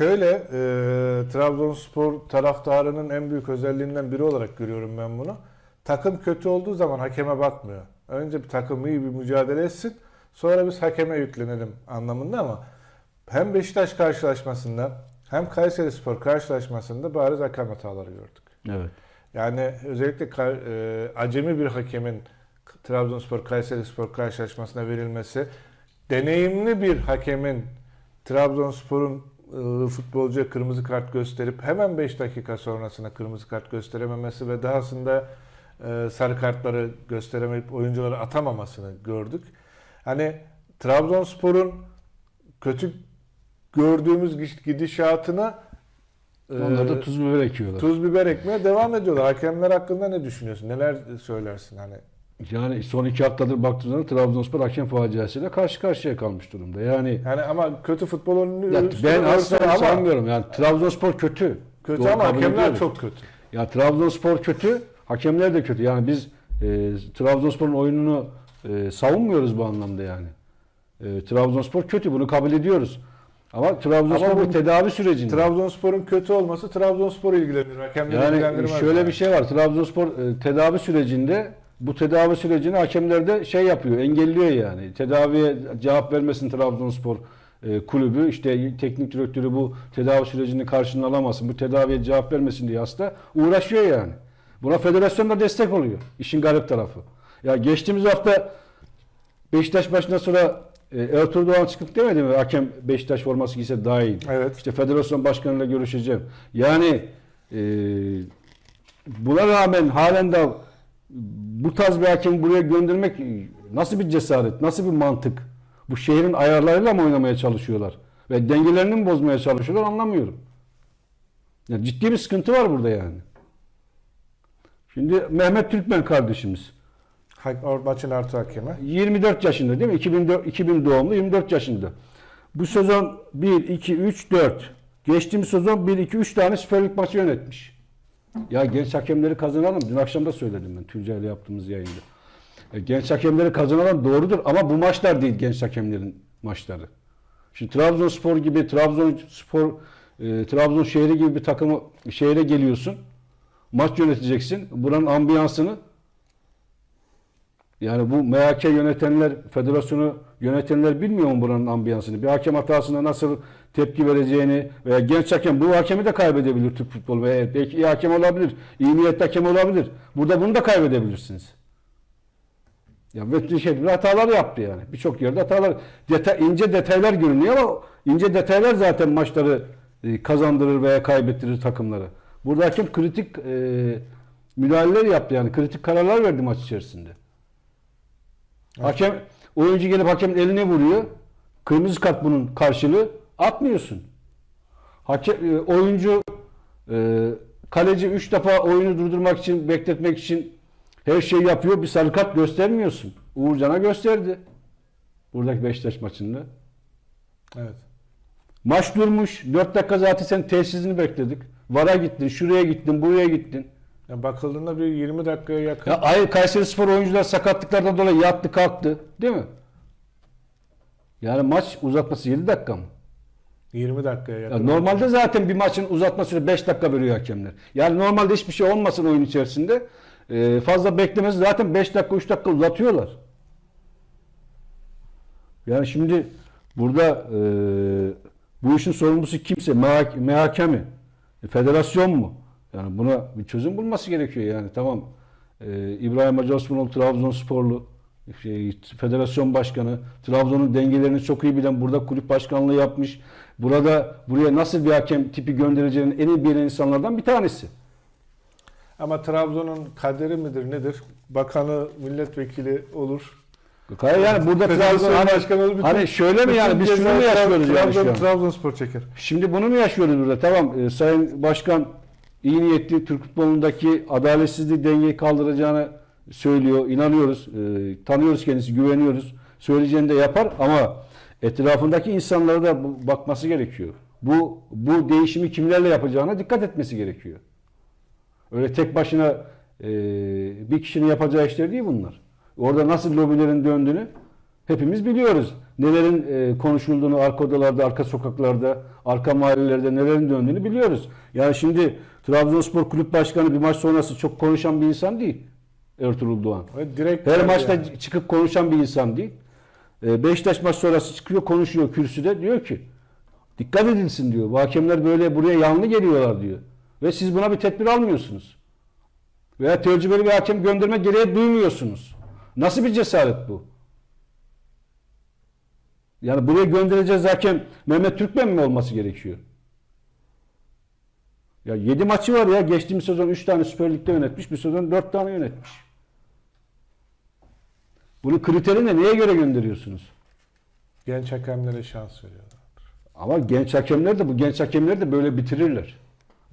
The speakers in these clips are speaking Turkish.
Şöyle e, Trabzonspor taraftarının en büyük özelliğinden biri olarak görüyorum ben bunu. Takım kötü olduğu zaman hakeme bakmıyor. Önce bir takım iyi bir mücadele etsin. Sonra biz hakeme yüklenelim anlamında ama hem Beşiktaş karşılaşmasında hem Kayseri Spor karşılaşmasında bariz hakem hataları gördük. Evet. Yani özellikle e, acemi bir hakemin Trabzonspor Kayseri Spor karşılaşmasına verilmesi, deneyimli bir hakemin Trabzonspor'un futbolcuya kırmızı kart gösterip hemen 5 dakika sonrasında kırmızı kart gösterememesi ve dahasında e, sarı kartları gösteremeyip oyuncuları atamamasını gördük. Hani Trabzonspor'un kötü gördüğümüz gidişatına e, Onlar da tuz biber ekiyorlar. Tuz biber ekmeye devam ediyorlar. Hakemler hakkında ne düşünüyorsun? Neler söylersin hani? Yani son iki haftadır baktığınızda Trabzonspor hakem faciasıyla karşı karşıya kalmış durumda. Yani Yani ama kötü futbol oyunu ya ben ama sanmıyorum. Yani Trabzonspor kötü. kötü Doğru, ama hakemler ediyoruz. çok kötü. Ya Trabzonspor kötü, hakemler de kötü. Yani biz e, Trabzonspor'un oyununu e, savunmuyoruz bu anlamda yani. E, Trabzonspor kötü, bunu kabul ediyoruz. Ama Trabzonspor Ama bu- tedavi sürecinde. Trabzonspor'un kötü olması Trabzonspor ilgilenir. Hakemleri yani ilgilendirmez. şöyle yani. bir şey var. Trabzonspor e, tedavi sürecinde bu tedavi sürecini hakemler de şey yapıyor, engelliyor yani. Tedaviye cevap vermesin Trabzonspor e, kulübü. işte teknik direktörü bu tedavi sürecini karşılığını alamasın. Bu tedaviye cevap vermesin diye hasta uğraşıyor yani. Buna federasyon da destek oluyor. İşin garip tarafı. Ya geçtiğimiz hafta Beşiktaş başından sonra e, Ertuğrul Doğan çıkıp demedi mi? Hakem Beşiktaş forması giyse daha iyi. Evet. İşte federasyon başkanıyla görüşeceğim. Yani e, buna rağmen halen de bu tarz bir hakemi buraya göndermek nasıl bir cesaret, nasıl bir mantık? Bu şehrin ayarlarıyla mı oynamaya çalışıyorlar? Ve dengelerini mi bozmaya çalışıyorlar anlamıyorum. Ya ciddi bir sıkıntı var burada yani. Şimdi Mehmet Türkmen kardeşimiz. Maçın artı hakemi. 24 yaşında değil mi? 2004, 2000 doğumlu 24 yaşında. Bu sezon 1, 2, 3, 4. Geçtiğimiz sezon 1, 2, 3 tane Süper Lig maçı yönetmiş. Ya genç hakemleri kazanalım. Dün akşam da söyledim ben Tuncay'la yaptığımız yayında. E, genç hakemleri kazanalım doğrudur ama bu maçlar değil genç hakemlerin maçları. Şimdi Trabzonspor gibi, Trabzonspor, e, Trabzon şehri gibi bir takımı şehre geliyorsun. Maç yöneteceksin. Buranın ambiyansını yani bu MHK yönetenler, federasyonu yönetenler bilmiyor mu buranın ambiyansını? Bir hakem hatasına nasıl tepki vereceğini veya genç hakem bu hakemi de kaybedebilir Türk futbolu veya belki iyi hakem olabilir, iyi niyetli hakem olabilir. Burada bunu da kaybedebilirsiniz. Ya ve şey, hatalar yaptı yani. Birçok yerde hatalar. Deta, ince detaylar görünüyor ama ince detaylar zaten maçları e, kazandırır veya kaybettirir takımları. Burada hakem kritik e, müdahaleler yaptı yani. Kritik kararlar verdi maç içerisinde. Hakem oyuncu gelip hakemin eline vuruyor. Kırmızı kart bunun karşılığı. Atmıyorsun. Hakem, e, oyuncu e, kaleci 3 defa oyunu durdurmak için, bekletmek için her şeyi yapıyor. Bir sarı kart göstermiyorsun. Uğurcan'a gösterdi. Buradaki Beşiktaş maçında. Evet. Maç durmuş. 4 dakika zaten sen tesisini bekledik. Vara gittin, şuraya gittin, buraya gittin. Ya bakıldığında bir 20 dakikaya yakın. Ya ay Kayseri Spor oyuncular sakatlıklardan dolayı yattı kalktı. Değil mi? Yani maç uzatması 7 dakika mı? 20 dakikaya Ya yakın. normalde zaten bir maçın uzatma süresi 5 dakika veriyor hakemler. Yani normalde hiçbir şey olmasın oyun içerisinde. Ee, fazla beklemesi zaten 5 dakika 3 dakika uzatıyorlar. Yani şimdi burada e, bu işin sorumlusu kimse MHK, MHK mi? E, federasyon mu? Yani buna bir çözüm bulması gerekiyor yani tamam. E, İbrahim Hacı Osmanoğlu Trabzonsporlu şey, federasyon başkanı Trabzon'un dengelerini çok iyi bilen burada kulüp başkanlığı yapmış. Burada buraya nasıl bir hakem tipi göndereceğini en iyi bilen insanlardan bir tanesi. Ama Trabzon'un kaderi midir nedir? Bakanı, milletvekili olur. Yani burada Trabzon hani, başkanı olur. Bütün- hani şöyle mi yani biz şunu mu yaşıyoruz yani Trabzon, şu an? Trabzonspor çeker. Şimdi bunu mu yaşıyoruz burada? Tamam e, Sayın Başkan iyi niyetli Türk futbolundaki adaletsizliği dengeyi kaldıracağını söylüyor. inanıyoruz. E, tanıyoruz kendisi, güveniyoruz. Söyleyeceğini de yapar ama etrafındaki insanlara da bakması gerekiyor. Bu bu değişimi kimlerle yapacağına dikkat etmesi gerekiyor. Öyle tek başına e, bir kişinin yapacağı işler değil bunlar. Orada nasıl lobilerin döndüğünü hepimiz biliyoruz. Nelerin e, konuşulduğunu arka odalarda, arka sokaklarda, arka mahallelerde nelerin döndüğünü biliyoruz. Yani şimdi Trabzonspor Kulüp Başkanı bir maç sonrası çok konuşan bir insan değil. Ertuğrul Doğan. Ve direkt Her yani. maçta çıkıp konuşan bir insan değil. E, Beşiktaş maç sonrası çıkıyor konuşuyor kürsüde diyor ki dikkat edilsin diyor. Bu hakemler böyle buraya yanlı geliyorlar diyor. Ve siz buna bir tedbir almıyorsunuz. Veya tecrübeli bir hakem gönderme gereği duymuyorsunuz. Nasıl bir cesaret bu? Yani buraya göndereceğiz hakem Mehmet Türkmen mi olması gerekiyor? Ya 7 maçı var ya. Geçtiğimiz sezon 3 tane Süper Lig'de yönetmiş. Bir sezon 4 tane yönetmiş. Bunun kriteri ne? Neye göre gönderiyorsunuz? genç hakemlere şans veriyorlar. Ama genç hakemler de bu genç hakemler de böyle bitirirler.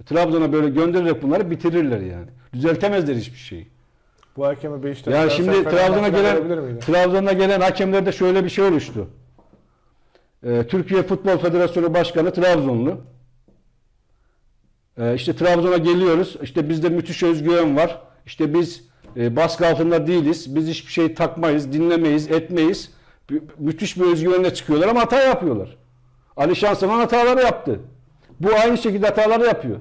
Trabzon'a böyle göndererek bunları bitirirler yani. Düzeltemezler hiçbir şeyi. Bu hakemi Beşiktaş Yani şimdi Trabzon'a gelen? Trabzon'a gelen hakemlerde şöyle bir şey oluştu. Ee, Türkiye Futbol Federasyonu Başkanı Trabzonlu. Ee, işte Trabzon'a geliyoruz. İşte bizde müthiş özgüven var. İşte biz e, baskı altında değiliz. Biz hiçbir şey takmayız, dinlemeyiz, etmeyiz. Mü- müthiş bir özgüvenle çıkıyorlar ama hata yapıyorlar. Ali Şansalan hataları yaptı. Bu aynı şekilde hataları yapıyor.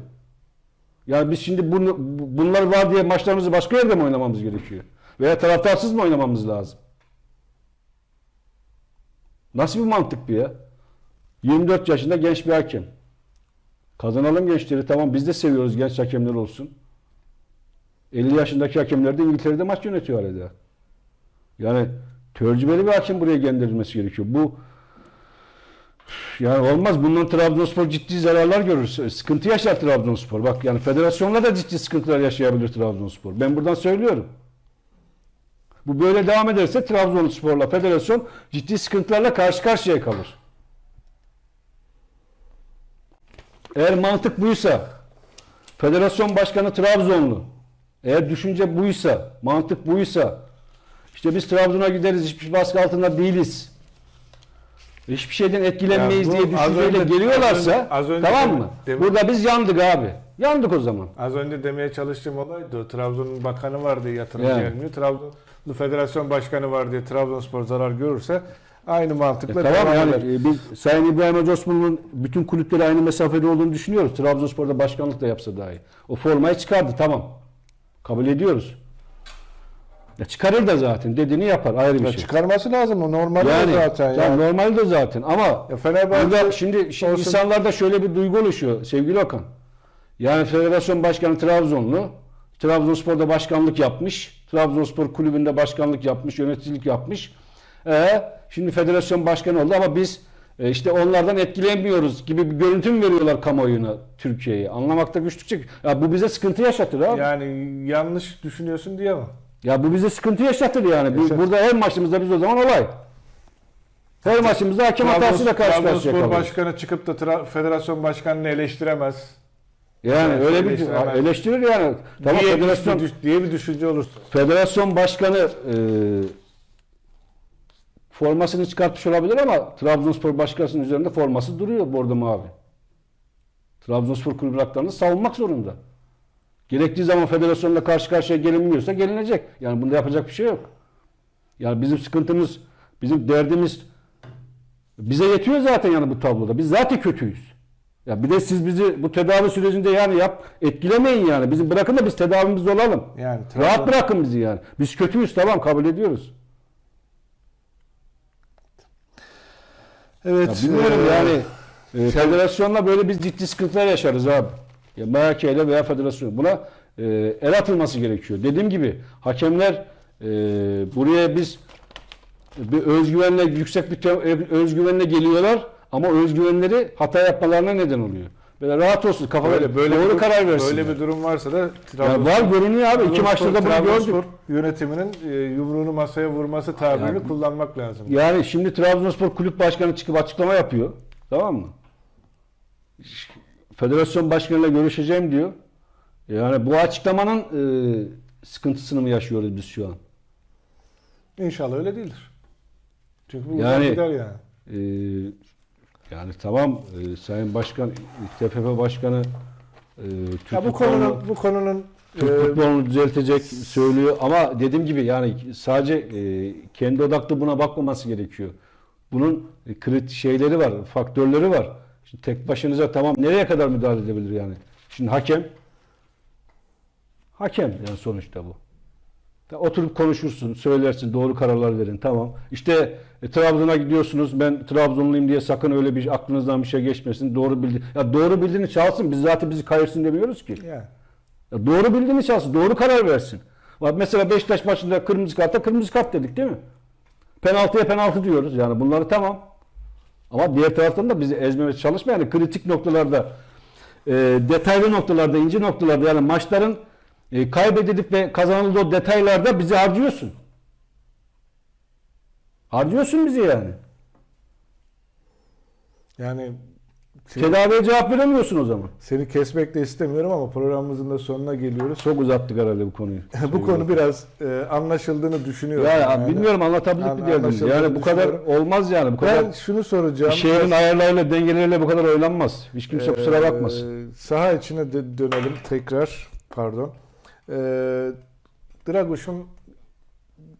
Yani biz şimdi bunu, bu- bunlar var diye maçlarımızı başka yerde mi oynamamız gerekiyor? Veya taraftarsız mı oynamamız lazım? Nasıl bir mantık bu ya? 24 yaşında genç bir hakem. Kazanalım gençleri tamam biz de seviyoruz genç hakemler olsun. 50 yaşındaki hakemler de İngiltere'de maç yönetiyor hala. Yani tecrübeli bir hakem buraya gönderilmesi gerekiyor. Bu yani olmaz. Bundan Trabzonspor ciddi zararlar görür. Sıkıntı yaşar Trabzonspor. Bak yani federasyonla da ciddi sıkıntılar yaşayabilir Trabzonspor. Ben buradan söylüyorum. Bu böyle devam ederse Trabzonspor'la federasyon ciddi sıkıntılarla karşı karşıya kalır. Eğer mantık buysa, federasyon başkanı Trabzonlu, eğer düşünce buysa, mantık buysa, işte biz Trabzon'a gideriz, hiçbir baskı altında değiliz. Hiçbir şeyden etkilenmeyiz diye düşünceyle önce- geliyorlarsa, az önce- az önce tamam mı? demin- Burada biz yandık abi. Yandık o zaman. Az önce demeye çalıştığım olaydı. Trabzon'un bakanı var diye yatırım Yani. gelmiyor. Trabzonlu federasyon başkanı var diye Trabzonspor zarar görürse aynı mantıkla E tamam yani eder. e, biz Sayın İbrahim Hoca bütün kulüpleri aynı mesafede olduğunu düşünüyoruz. Trabzonspor'da başkanlık da yapsa dahi. O formayı çıkardı tamam. Kabul ediyoruz. Ya çıkarır da zaten dediğini yapar ayrı bir Ya şey. çıkarması lazım o normal Yani, zaten. ya Yani. normalde zaten ama Ya Fenerbahçe şimdi, şimdi olsun- insanlarda şöyle bir duygu oluşuyor sevgili Okan. Yani federasyon başkanı Trabzonlu. Trabzonspor'da başkanlık yapmış. Trabzonspor kulübünde başkanlık yapmış, yöneticilik yapmış. Ee, şimdi federasyon başkanı oldu ama biz e, işte onlardan etkilenmiyoruz gibi bir görüntü mü veriyorlar kamuoyuna Türkiye'yi? Anlamakta güçlük çek. Ya bu bize sıkıntı yaşatır abi. Ya, yani yanlış düşünüyorsun diyemem. bu bize sıkıntı yaşatır yani. Yaşatır. burada her maçımızda biz o zaman olay. Her maçımızda hakem hatasıyla karşı karşıya Trabzonspor başkanı çıkıp da federasyon başkanını eleştiremez. Yani Yani öyle bir eleştirir yani. Tamam diye, federasyon bir, diye bir düşünce olursa. federasyon başkanı e, formasını çıkartmış olabilir ama Trabzonspor başkanının üzerinde forması duruyor bordo mavi. Trabzonspor kulübü haklarını savunmak zorunda. Gerektiği zaman federasyonla karşı karşıya gelinmiyorsa gelinecek. Yani bunda yapacak bir şey yok. Yani bizim sıkıntımız, bizim derdimiz bize yetiyor zaten yani bu tabloda. Biz zaten kötüyüz. Ya bir de siz bizi bu tedavi sürecinde yani yap etkilemeyin yani. Bizi bırakın da biz tedavimizde olalım. Yani Rahat Trabzon- bırakın bizi yani. Biz kötüyüz tamam kabul ediyoruz. Evet. Ya bilmiyorum e, yani e, federasyonla böyle biz ciddi sıkıntılar yaşarız abi. Ya MHK ile veya federasyon. Buna e, el atılması gerekiyor. Dediğim gibi hakemler e, buraya biz bir özgüvenle yüksek bir özgüvenle geliyorlar ama özgüvenleri hata yapmalarına neden oluyor. Böyle rahat olsun kafaları Böyle, böyle doğru bir, karar versinler. Böyle bir durum varsa da ya Trabzonspor- var görünüyor abi. İki maçta da bunu Trabzonspor gördük. yönetiminin e, yumruğunu masaya vurması tabirini Yani- kullanmak lazım. Yani şimdi Trabzonspor kulüp başkanı çıkıp açıklama yapıyor. Tamam mı? Federasyon başkanıyla görüşeceğim diyor. Yani bu açıklamanın e, sıkıntısını mı yaşıyoruz biz şu an? İnşallah öyle değildir. Çünkü bu Yani- yani, gider yani. E, yani tamam e, Sayın Başkan, TFF Başkanı e, Türk Ya bu futbolunu- konunun bu konunun Türk e, futbolunu düzeltecek söylüyor ama dediğim gibi yani sadece e, kendi odaklı buna bakmaması gerekiyor. Bunun kritik şeyleri var, faktörleri var. Şimdi tek başınıza tamam nereye kadar müdahale edebilir yani? Şimdi hakem hakem yani sonuçta bu. Ya Oturup konuşursun, söylersin, doğru kararlar verin. Tamam. İşte e, Trabzon'a gidiyorsunuz. Ben Trabzonluyum diye sakın öyle bir aklınızdan bir şey geçmesin. Doğru bildi. Ya doğru bildiğini çalsın. Biz zaten bizi kayırsın demiyoruz ki. Yani. Ya doğru bildiğini çalsın. Doğru karar versin. Bak mesela Beşiktaş maçında kırmızı kartta kırmızı kart dedik değil mi? Penaltıya penaltı diyoruz. Yani bunları tamam. Ama diğer taraftan da bizi ezmemeye çalışma. Yani kritik noktalarda, e, detaylı noktalarda, ince noktalarda yani maçların e, kaybedilip ve kazanıldığı o detaylarda bizi harcıyorsun. Harcıyorsun bizi yani. Yani seni, Tedaviye cevap veremiyorsun o zaman. seni kesmek de istemiyorum ama programımızın da sonuna geliyoruz. Çok uzattık herhalde bu konuyu. bu konu biraz e, anlaşıldığını düşünüyorum. Ya, Yani bilmiyorum anlatabildik An- mi diyelim. Yani bu kadar olmaz yani. Bu kadar Ben şunu soracağım. şehrin ayarlarıyla, dengeleriyle bu kadar oynanmaz. Hiç kimse kusura bakmasın. Ee, saha içine de dönelim tekrar. Pardon. Ee, Draguş'un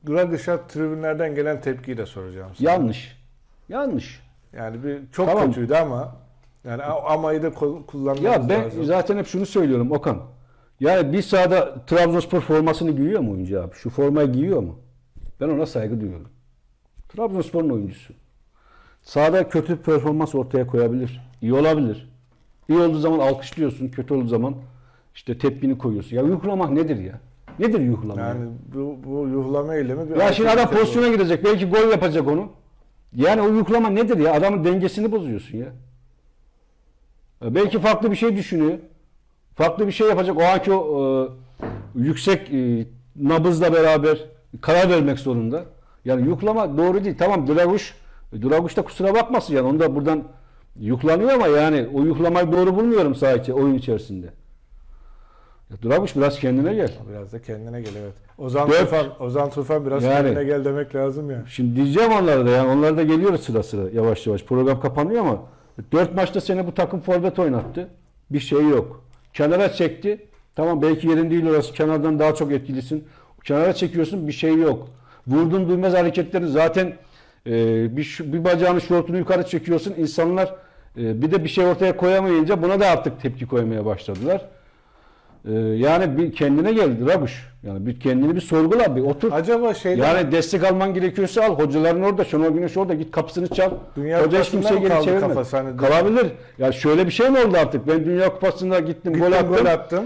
Draguş'a tribünlerden gelen tepkiyi de soracağım. sana. Yanlış. Yanlış. Yani bir çok Tamam. kötüydü ama yani amayı da kul- kullanmamız Ya ben lazım. zaten hep şunu söylüyorum Okan. Yani bir sahada Trabzonspor formasını giyiyor mu oyuncu abi? Şu formayı giyiyor mu? Ben ona saygı duyuyorum. Trabzonspor'un oyuncusu. Sahada kötü performans ortaya koyabilir. İyi olabilir. İyi olduğu zaman alkışlıyorsun, kötü olduğu zaman işte tepkini koyuyorsun. Ya yuhlamak nedir ya? Nedir yuhlama? ya? Yani bu, bu yuhlama eylemi bir Ya şimdi adam pozisyona girecek. Belki gol yapacak onu. Yani o yüklama nedir ya? Adamın dengesini bozuyorsun ya. Ya Belki farklı bir şey düşünüyor. Farklı bir şey yapacak. O anki o e, yüksek e, nabızla beraber karar vermek zorunda. Yani yuklama doğru değil. Tamam Draguş Draguş da kusura bakmasın yani. Onu da buradan yuklanıyor ama yani o yuklamayı doğru bulmuyorum sadece oyun içerisinde. Ya Draguş biraz kendine gel. Biraz da kendine gel evet. Ozan Dört. Tufan, Ozan Tufan biraz Yani. kendine gel demek lazım ya. Şimdi diyeceğim onlara da yani onlara da geliyoruz sıra sıra yavaş yavaş. Program kapanıyor ama dört maçta seni bu takım forvet oynattı. Bir şey yok. Kenara çekti. Tamam belki yerin değil orası. Kenardan daha çok etkilisin. Kenara çekiyorsun bir şey yok. Vurdun duymaz hareketleri zaten e, bir, şu- bir bacağını şortunu yukarı çekiyorsun. İnsanlar e, bir de bir şey ortaya koyamayınca buna da artık tepki koymaya başladılar. E, yani bir kendine gel Rabuş. Yani bir kendini bir sorgula bir otur. Acaba şeyde Yani destek alman gerekiyorsa al. Hocaların orada, Şenol Güneş orada. Git kapısını çal. Dünya Hoca hiç kimseye geri çevirme. kafası? Hani Kalabilir. Ya şöyle bir şey mi oldu artık? Ben Dünya Kupası'nda gittim, gol Gittim, attım. gol attım.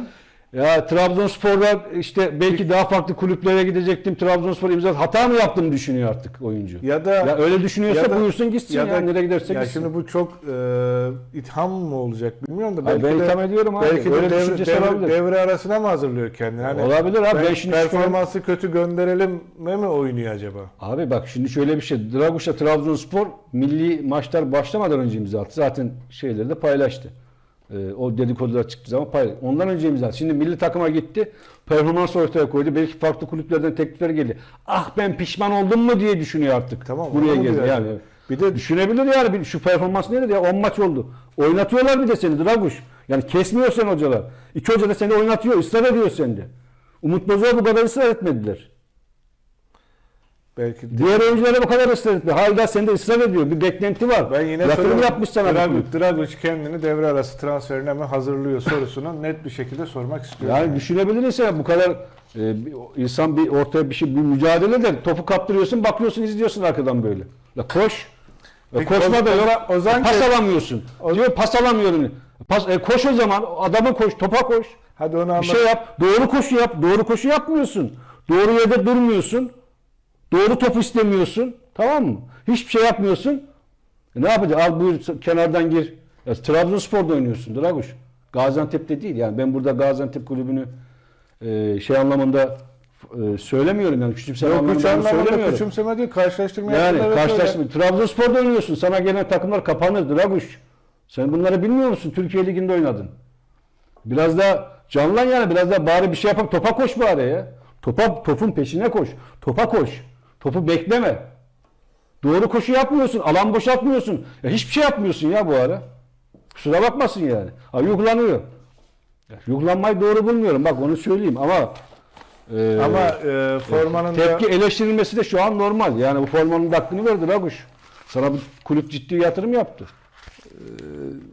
Ya Trabzonspor'da işte belki daha farklı kulüplere gidecektim. Trabzonspor imza hata mı yaptım düşünüyor artık oyuncu. Ya da Ya öyle düşünüyorsa ya da- buyursun gitsin ya, da- nereye giderse ya gitsin. şimdi bu çok e, itham mı olacak bilmiyorum da Hayır, belki ben de, itham ediyorum abi. belki de Öyle devre, düşüncesi devre- olabilir. devre arasına mı hazırlıyor kendini? Hani Olabilir abi, ben şimdi performansı kötü gönderelim mi mi oynuyor acaba? Abi bak şimdi şöyle bir şey. Draguş'la Trabzonspor milli maçlar başlamadan önce imza attı. Zaten şeyleri de paylaştı. Ee, o dedikodular çıktığı zaman paylaştı. Ondan önce imza. Şimdi milli takıma gitti. Performans ortaya koydu. Belki farklı kulüplerden teklifler geldi. Ah ben pişman oldum mu diye düşünüyor artık. Tamam, Buraya geldi diyor. yani. Bir de Düşünebilir yani Bir- şu performans nerede ya 10 maç oldu. Oynatıyorlar bir de seni Draguş. Yani kesmiyor sen hocalar. İki hoca da seni oynatıyor, ısrar ediyor sende. Umut Bozok'a bu kadar ısrar etmediler. Belki de- Diğer oyunculara bu kadar ısrar etmiyor. Hala sende ısrar ediyor. Bir beklenti var. ben yine Yatırım yapmış sana. Draguş, Draguş kendini devre arası transferine mi hazırlıyor sorusunu net bir şekilde sormak istiyorum. Yani düşünebilir insan bu kadar e, bir- insan bir ortaya bir şey bir mücadele de topu kaptırıyorsun bakıyorsun izliyorsun arkadan böyle. La koş. Peki, koşma da yok. Ozan pas alamıyorsun. Diyor pas alamıyorum. Pas, e, koş o zaman. Adama koş. Topa koş. Hadi onu Bir anlat. şey yap. Doğru koşu yap. Doğru koşu yapmıyorsun. Doğru yerde durmuyorsun. Doğru topu istemiyorsun. Tamam mı? Hiçbir şey yapmıyorsun. E ne yapacaksın? Al buyur kenardan gir. Ya, Trabzonspor'da oynuyorsun Draguş. Gaziantep'te değil. Yani ben burada Gaziantep kulübünü e, şey anlamında e, söylemiyorum yani küçümseme Yok anlamında anlamda söylemiyorum. küçümseme değil karşılaştırma Yani karşılaştırma. öyle. Trabzonspor'da oynuyorsun. Sana gelen takımlar kapanır Draguş. Sen bunları bilmiyor musun? Türkiye Ligi'nde oynadın. Biraz da canlan yani. Biraz da bari bir şey yapıp topa koş bari ya. Topa, topun peşine koş. Topa koş. Topu bekleme. Doğru koşu yapmıyorsun. Alan boşaltmıyorsun. Ya hiçbir şey yapmıyorsun ya bu ara. Kusura bakmasın yani. Ha yuklanıyor. Ya, yuklanmayı doğru bulmuyorum. Bak onu söyleyeyim ama e, Ama e, formanın da Tepki eleştirilmesi de şu an normal. Yani bu formanın da hakkını verdi Raguş. Sana bu kulüp ciddi yatırım yaptı.